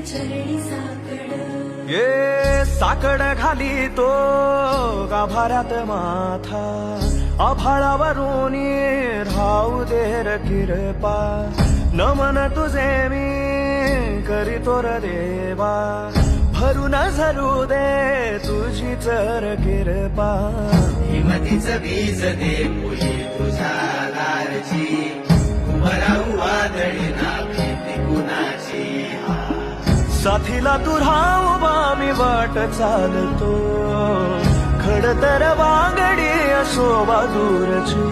चरणी साकड. ये साकड घाली तो गाभाऱ्यात माथा. आभाळावरून राहू दे र किरपा. नमन तुझे मी करीतो र देवा. भरून झरू दे तुझी चर किरपा. हिमतीचं बीज दे साथीला तू उभा मी वाट चालतो. खडतर वांगडी असो बाजूरची